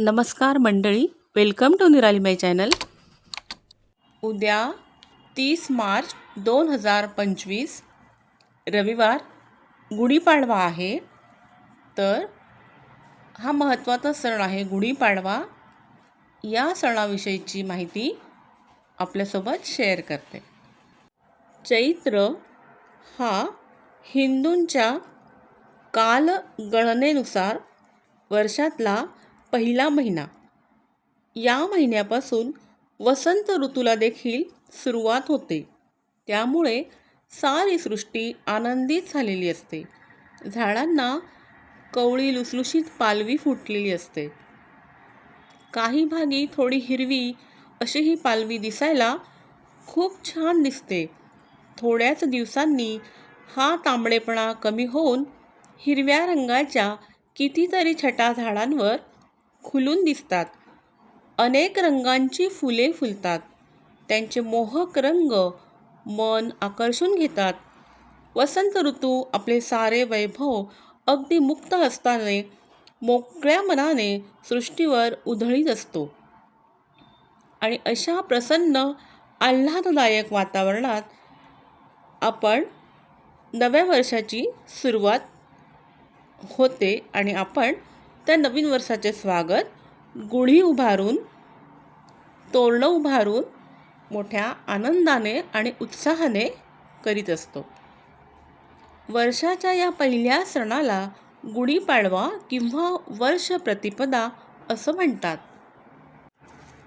नमस्कार मंडळी welcome to निराली माय चॅनल उद्या तीस मार्च दोन हजार पंचवीस रविवार गुढीपाडवा आहे. तर हा महत्त्वाचा सण आहे गुढीपाडवा. या सणाविषयीची माहिती आपल्यासोबत शेअर करते. चैत्र हा हिंदूंच्या कालगणनेनुसार वर्षातला पहिला महिना. या महिन्यापासून वसंत ऋतूला देखील सुरुवात होते. त्यामुळे सारी सृष्टी आनंदित झालेली असते. झाडांना कवळी लुसलुशीत पालवी फुटलेली असते. काही भागी थोडी हिरवी अशी ही पालवी दिसायला खूप छान दिसते. थोड्याच दिवसांनी हा तांबडेपणा कमी होऊन हिरव्या रंगाच्या कितीतरी छटा झाडांवर खुलून दिसतात. अनेक रंगांची फुले फुलतात. त्यांचे मोहक रंग मन आकर्षून घेतात. वसंत ऋतू आपले सारे वैभव अगदी मुक्त हस्ताने मोकळ्या मनाने सृष्टीवर उधळीत असतो. आणि अशा प्रसन्न आल्हाददायक वातावरणात आपण नव्या वर्षाची सुरुवात होते आणि आपण त्या नवीन वर्षाचे स्वागत. गुढी उभारून तोरणं उभारून मोठ्या आनंदाने आणि उत्साहाने करीत असतो. वर्षाच्या या पहिल्या सणाला गुढीपाडवा किंवा वर्ष प्रतिपदा असं म्हणतात.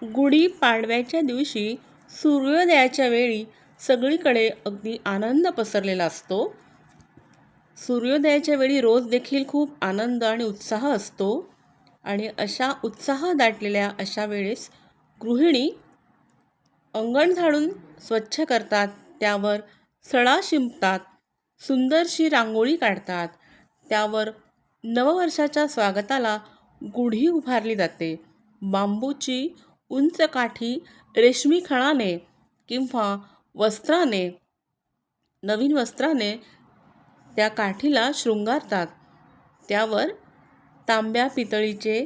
गुढीपाडव्याच्या दिवशी सूर्योदयाच्या वेळी सगळीकडे अगदी आनंद पसरलेला असतो. सूर्योदयाच्या वेळी रोज देखील खूप आनंद आणि उत्साह असतो. आणि अशा उत्साह दाटलेल्या अशा वेळेस गृहिणी अंगण झाडून स्वच्छ करतात. त्यावर सळा शिंपतात. सुंदरशी रांगोळी काढतात. त्यावर नववर्षाच्या स्वागताला गुढी उभारली जाते. बांबूची उंच काठी रेशमी खणाने किंवा वस्त्राने नवीन वस्त्राने त्या काठीला शृंगारतात. त्यावर तांब्या पितळीचे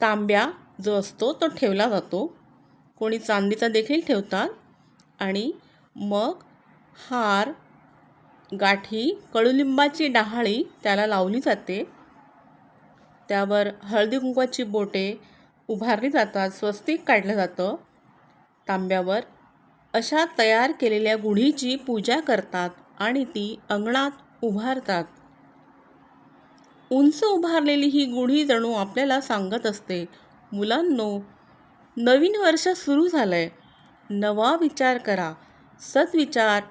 तांब्या जो असतो तो ठेवला जातो. कोणी चांदीचा देखील ठेवतात आणि मग हार गाठी कडुलिंबाची डहाळी त्याला लावली जाते. त्यावर हळदी कुंकवाची बोटे उभारली जातात स्वस्तिक काढलं जातं. तांब्यावर अशा तयार केलेल्या गुढीची पूजा करतात. आणि ती अंगणात उभारतात. उंच उभारलेली ही गुढी जणू आपल्याला सांगत असते मुलांनो नवीन वर्ष सुरू झालं आहे नवा विचार करा. सद्विचार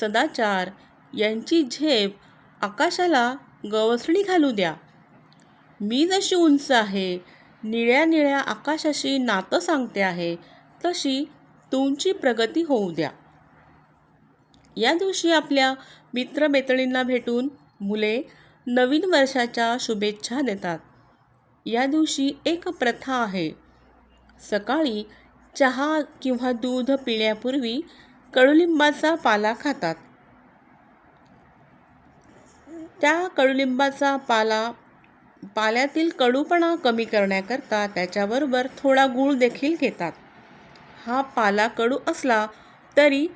सदाचार यांची झेप आकाशाला गवसणी घालू द्या. मी जशी उंच आहे निळ्या निळ्या आकाशाशी नातं सांगते आहे तशी तुमची प्रगती होऊ द्या. या दिवशी आपल्या मित्रमैत्रिणींना भेटून मुले नवीन वर्षाच्या शुभेच्छा देतात. या दिवशी एक प्रथा आहे. सकाळी चहा किंवा दूध पिण्यापूर्वी कडुलिंबाचा पाला खातात. त्या कडुलिंबाचा पाला पाल्यातील कडूपणा कमी करण्याकरता त्याच्याबरोबर थोडा गूळ देखील घेतात. हा पाला कडू असला तरी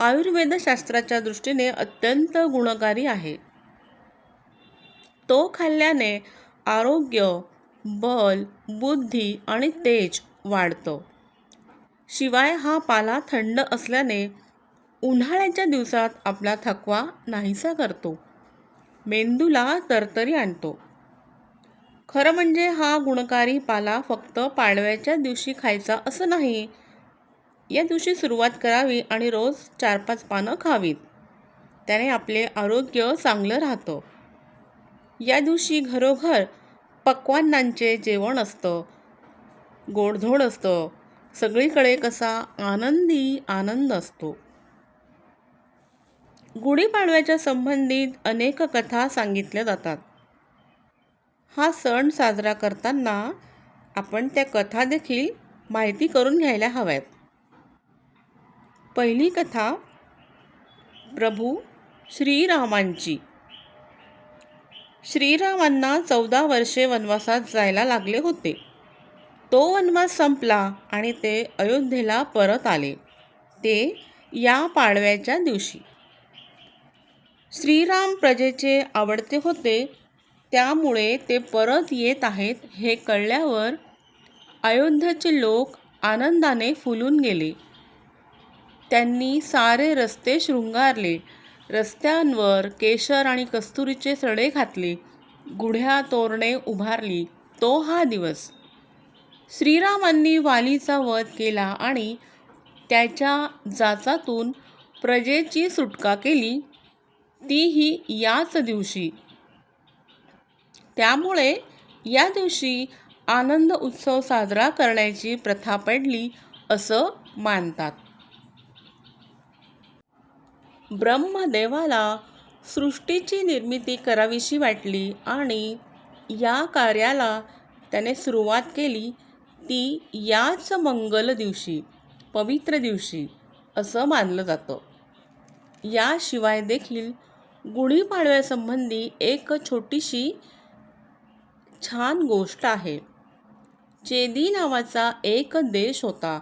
आयुर्वेदशास्त्राच्या दृष्टीने अत्यंत गुणकारी आहे. तो खाल्ल्याने आरोग्य बल बुद्धी आणि तेज वाढतं. शिवाय हा पाला थंड असल्याने उन्हाळ्याच्या दिवसात आपला थकवा नाहीसा करतो. मेंदूला तरतरी आणतो. खरं म्हणजे हा गुणकारी पाला फक्त पाडव्याच्या दिवशी खायचा असं नाही या दिवशी सुरुवात करावी आणि रोज चार पाच पानं खावीत. त्याने आपले आरोग्य चांगलं राहतं. या दिवशी घरोघर पक्वान्नांचे जेवण असतं. गोडधोड असतं. सगळीकडे कसा आनंदी आनंद असतो. गुढीपाडव्याच्या संबंधित अनेक कथा सांगितल्या जातात. हा सण साजरा करताना आपण त्या कथा देखील माहिती करून घ्यायला हव्यात. पहिली कथा प्रभू श्रीरामांची. श्रीरामांना चौदा वर्षे वनवासात जायला लागले होते. तो वनवास संपला आणि ते अयोध्येला परत आले. ते या पाडव्याच्या दिवशी. श्रीराम प्रजेचे आवडते होते. त्यामुळे ते परत येत आहेत हे कळल्यावर अयोध्येचे लोक आनंदाने फुलून गेले. त्यांनी सारे रस्ते शृंगारले. रस्त्यांवर केशर आणि कस्तुरीचे सडे घातले. गुढ्या तोरणे उभारली. तो हा दिवस. श्रीरामांनी वालीचा वध केला आणि त्याच्या जाचातून प्रजेची सुटका केली. तीही याच दिवशी. त्यामुळे या दिवशी आनंद उत्सव साजरा करण्याची प्रथा पडली असं मानतात. ब्रह्मदेवाला सृष्टीची निर्मिती करावीशी वाटली आणि या कार्याला त्याने सुरुवात केली ती याच मंगल दिवशी पवित्र दिवशी असं मानलं जातं. याशिवाय देखील गुढीपाडव्यासंबंधी एक छोटीशी छान गोष्ट आहे. चेदी नावाचा एक देश होता.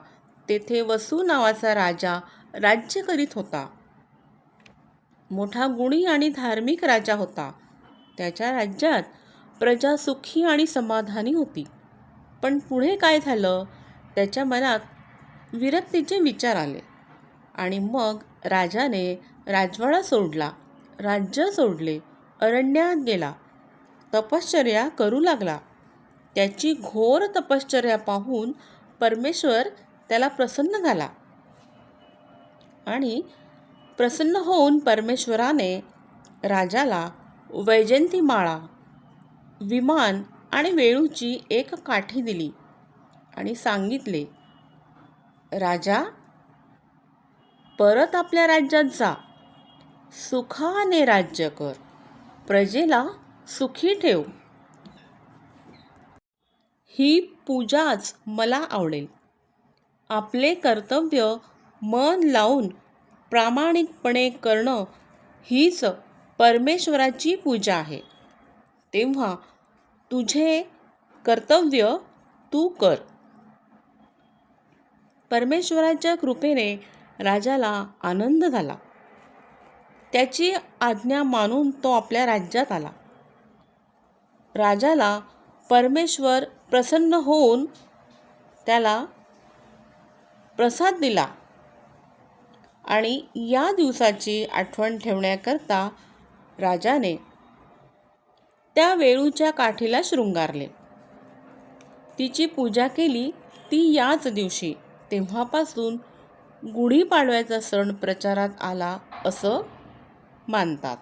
तेथे वसू नावाचा राजा राज्य करीत होता. मोठा गुणी आणि धार्मिक राजा होता. त्याच्या राज्यात प्रजा सुखी आणि समाधानी होती. पण पुढे काय झालं? त्याच्या मनात विरक्तीचे विचार आले. आणि मग राजाने राजवाडा सोडला राज्य सोडले अरण्यात गेला. तपश्चर्या करू लागला. त्याची घोर तपश्चर्या पाहून परमेश्वर त्याला प्रसन्न झाला. आणि प्रसन्न होऊन परमेश्वराने राजाला वैजंतीमाळा विमान आणि वेळूची एक काठी दिली आणि सांगितले राजा परत आपल्या राज्यात जा. सुखाने राज्य कर. प्रजेला सुखी ठेव. ही पूजाच मला आवडेल. आपले कर्तव्य मन लावून प्रामाणिकपणे करणं हीच परमेश्वराची पूजा आहे. तेव्हा तुझे कर्तव्य तू कर. परमेश्वराच्या कृपेने राजाला आनंद झाला. त्याची आज्ञा मानून तो आपल्या राज्यात आला. राजाला परमेश्वर प्रसन्न होऊन त्याला प्रसाद दिला. आणि या दिवसाची आठवण ठेवण्याकरता राजाने त्या वेळूच्या काठीला शृंगारले. तिची पूजा केली ती याच दिवशी. तेव्हापासून गुढीपाडव्याचा सण प्रचारात आला असं मानतात.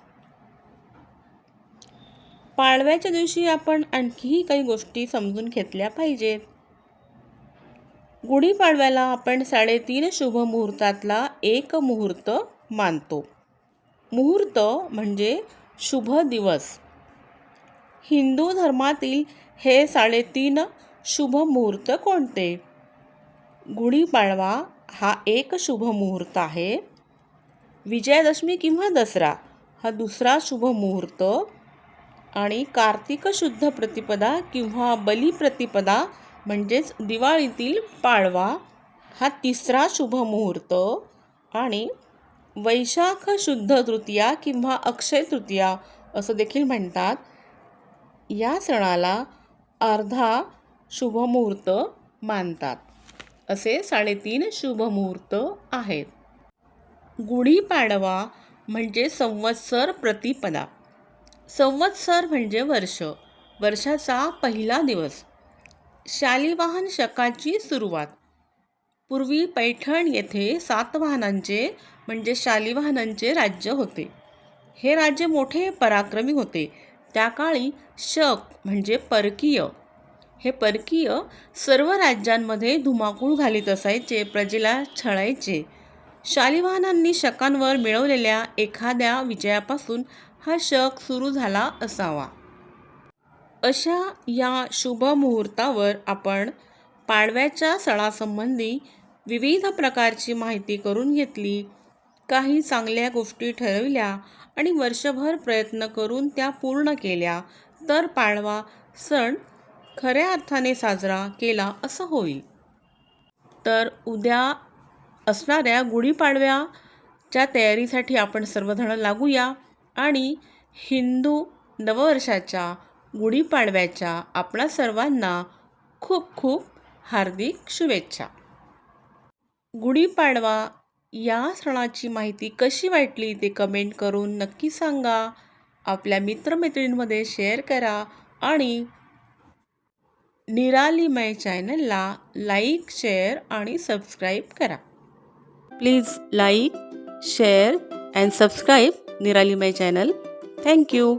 पाडव्याच्या दिवशी आपण आणखीही काही गोष्टी समजून घेतल्या पाहिजेत. गुढीपाडव्याला आपण साडेतीन शुभ मुहूर्तातला एक मुहूर्त मानतो. मुहूर्त म्हणजे शुभ दिवस. हिंदू धर्मातील हे साडेतीन शुभ मुहूर्त कोणते? गुढीपाडवा हा एक शुभ मुहूर्त आहे. विजयादशमी किंवा दसरा हा दुसरा शुभ मुहूर्त. आणि कार्तिक शुद्ध प्रतिपदा किंवा बलिप्रतिपदा म्हणजेच दिवाळीतील पाडवा हा तिसरा शुभ मुहूर्त आणि वैशाख शुद्ध तृतीया किंवा अक्षय तृतीया असं देखील म्हणतात. या सणाला अर्धा शुभमुहूर्त मानतात. असे साडेतीन शुभमुहूर्त आहेत. गुढीपाडवा म्हणजे संवत्सर प्रतिपदा. संवत्सर म्हणजे वर्ष. वर्षाचा पहिला दिवस. शालिवाहन शकाची सुरुवात. पूर्वी पैठण येथे सातवाहनांचे म्हणजे शालिवाहनांचे राज्य होते. हे राज्य मोठे पराक्रमी होते. त्या काळी शक म्हणजे परकीय. हे परकीय सर्व राज्यांमध्ये धुमाकूळ घालीत असायचे प्रजेला छळायचे. शालिवाहनांनी शकांवर मिळवलेल्या एखाद्या विजयापासून हा शक सुरू झाला असावा. अशा या शुभ मुहूर्तावर आपण पाडव्याच्या सणासंबंधी विविध प्रकारची माहिती करून घेतली. काही चांगल्या गोष्टी ठरविल्या आणि वर्षभर प्रयत्न करून त्या पूर्ण केल्या तर पाडवा सण खऱ्या अर्थाने साजरा केला असं होईल. तर उद्या असणाऱ्या गुढीपाडव्याच्या तयारीसाठी आपण सर्वजण लागूया आणि हिंदू नववर्षाच्या गुढीपाडव्याच्या आपणा सर्वांना खूप खूप हार्दिक शुभेच्छा. गुढीपाडवा या सणाची माहिती कशी वाटली ते कमेंट करून नक्की सांगा. आपल्या मित्रमैत्रिणींमध्ये शेअर करा आणि निरालीमय चॅनलला लाईक शेअर आणि सबस्क्राईब करा. Please like share and subscribe Niralimay channel. Thank you